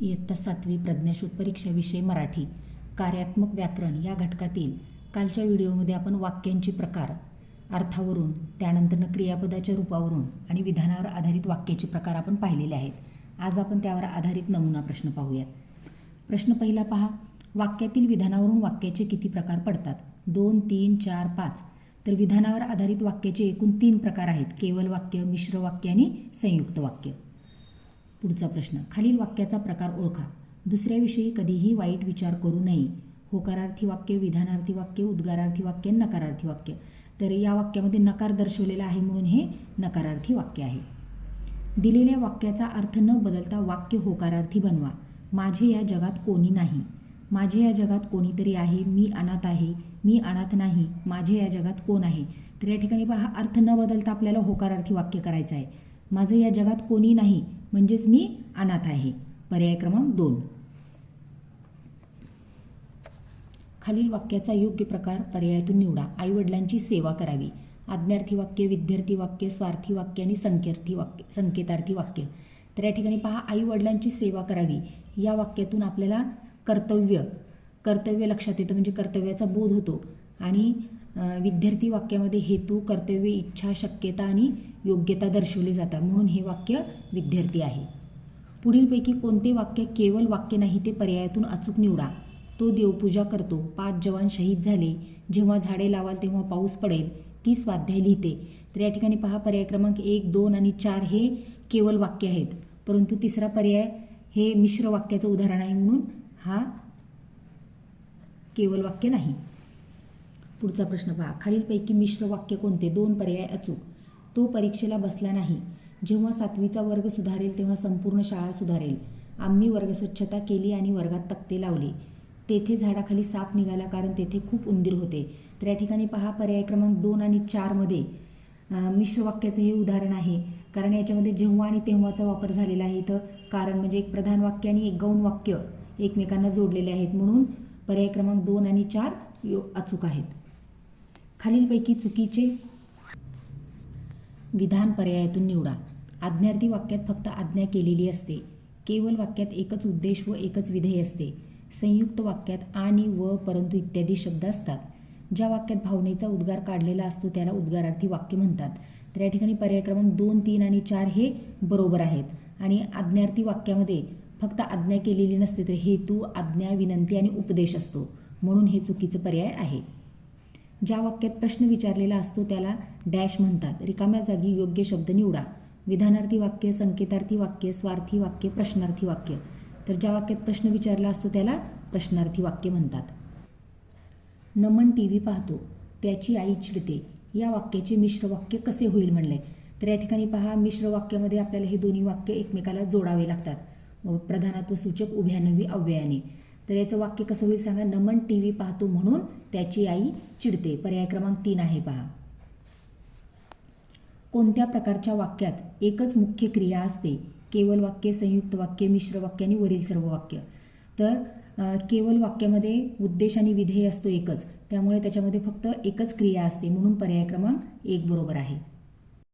इयत्ता सातवी प्रज्ञाशोध परीक्षा विषय मराठी. कार्यात्मक व्याकरण या घटकातील कालच्या व्हिडिओमध्ये आपण वाक्यांचे प्रकार अर्थावरून त्यानंतर क्रियापदाच्या रूपावरून आणि विधानावर आधारित वाक्याचे प्रकार आपण पाहिलेले आहेत. आज आपण त्यावर आधारित नमुना प्रश्न पाहूयात. प्रश्न पहिला पहा वाक्यातील विधानावरून वाक्याचे किती प्रकार पडतात? दोन तीन चार पाच. तर विधानावर आधारित वाक्याचे एकूण तीन प्रकार आहेत. केवल वाक्य मिश्र वाक्य आणि संयुक्त वाक्य. पुढचा प्रश्न. खालील वाक्याचा प्रकार ओळखा. दुसऱ्याविषयी कधीही वाईट विचार करू नये. होकारार्थी वाक्य विधानार्थी वाक्य उद्गारार्थी वाक्य नकारार्थी वाक्य. तर या वाक्यामध्ये नकार दर्शवलेला आहे म्हणून हे नकारार्थी वाक्य आहे. दिलेल्या वाक्याचा अर्थ न बदलता वाक्य होकारार्थी बनवा. माझे या जगात कोणी नाही. माझे या जगात कोणीतरी आहे. मी अनाथ आहे. मी अनाथ नाही. माझे या जगात कोण आहे? तर या ठिकाणी पहा अर्थ न बदलता आपल्याला होकारार्थी वाक्य करायचं आहे. माझं या जगात कोणी नाही म्हणजेच मी अनाथ आहे. पर्याय क्रमांक दोन. खालील वाक्याचा योग्य प्रकार पर्यायातून निवडा. आईवडिलांची सेवा करावी. आज्ञार्थी वाक्य विद्यार्थी वाक्य स्वार्थी वाक्य आणि संकेर्थी वाक्य संकेतार्थी वाक्य. तर या ठिकाणी पहा आईवडिलांची सेवा करावी. या वाक्यातून आपल्याला कर्तव्य कर्तव्य लक्षात येतं. म्हणजे कर्तव्याचा बोध होतो. आणि विद्यार्थी वाक्यामध्ये हेतू कर्तव्य इच्छा शक्यता आणि योग्यता दर्शवली जातात. म्हणून हे वाक्य विद्यार्थी आहे. पुढीलपैकी कोणते वाक्य केवळ वाक्य नाही ते पर्यायातून अचूक निवडा. तो देवपूजा करतो. पाच जवान शहीद झाले. जेव्हा झाडे लावाल तेव्हा पाऊस पडेल. ती स्वाध्याय लिहिते. तर या ठिकाणी पहा पर्याय क्रमांक एक दोन आणि चार हे केवळ वाक्य आहेत. परंतु तिसरा पर्याय हे मिश्र वाक्याचं उदाहरण आहे म्हणून हा केवळ वाक्य नाही. पुढचा प्रश्न पहा. खालीलपैकी मिश्र वाक्य कोणते? दोन पर्याय अचूक. तो परीक्षेला बसला नाही. जेव्हा सातवीचा वर्ग सुधारेल तेव्हा संपूर्ण शाळा सुधारेल. आम्ही वर्ग स्वच्छता केली आणि वर्गात तक्ते लावले. तेथे झाडाखाली साप निघाला कारण तेथे खूप उंदीर होते. तर या ठिकाणी पहा पर्याय क्रमांक दोन आणि चारमध्ये मिश्र वाक्याचं हे उदाहरण आहे. कारण याच्यामध्ये जेव्हा आणि तेव्हाचा वापर झालेला आहे इथं. कारण म्हणजे एक प्रधान वाक्य आणि एक गौण वाक्य एकमेकांना जोडलेले आहेत. म्हणून पर्याय क्रमांक दोन आणि चार यो अचूक आहेत. खालीलपैकी चुकीचे विधान पर्यायातून निवडा. आज्ञार्थी वाक्यात फक्त आज्ञा केलेली असते. केवळ वाक्यात एकच उद्देश व एकच विधेय असते. संयुक्त वाक्यात आणि व परंतु इत्यादी शब्द असतात. ज्या वाक्यात भावनेचा उद्गार काढलेला असतो त्याला उद्गारार्थी वाक्य म्हणतात. तर या ठिकाणी पर्याय क्रमांक दोन तीन आणि चार हे बरोबर आहेत. आणि आज्ञार्थी वाक्यामध्ये फक्त आज्ञा केलेली नसते तर हेतू आज्ञा विनंती आणि उपदेश असतो. म्हणून हे चुकीचं पर्याय आहे. ज्या वाक्यात प्रश्न विचारलेला असतो त्याला डॅश म्हणतात. रिकाम्या जागी योग्य शब्द निवडा. विधानार्थी वाक्य संकेतार्थी वाक्य स्वार्थी वाक्य प्रश्नार्थी वाक्य. तर ज्या वाक्यात प्रश्न विचारला असतो त्याला प्रश्नार्थी वाक्य म्हणतात. नमन टी व्ही पाहतो. त्याची आई चिडते. या वाक्याचे मिश्र वाक्य कसे होईल म्हणले? तर या ठिकाणी पहा मिश्र वाक्यामध्ये आपल्याला हे दोन्ही वाक्य एकमेकाला जोडावे लागतात. प्रधानात्व प्रधानत्व सूचक उभ्यानवी अव्ययाने. तर याचं वाक्य कसं होईल सांगा? नमन टी व्ही पाहतो म्हणून त्याची आई चिडते. पर्याय क्रमांक तीन आहे पहा. कोणत्या प्रकारच्या वाक्यात एकच मुख्य क्रिया असते? केवळ वाक्य संयुक्त वाक्य मिश्र वाक्य आणि वरील सर्व वाक्य. तर केवल केवळ वाक्यामध्ये उद्देश आणि विधेय असतो एकच. त्यामुळे त्याच्यामध्ये फक्त एकच क्रिया असते म्हणून पर्याय क्रमांक एक बरोबर आहे.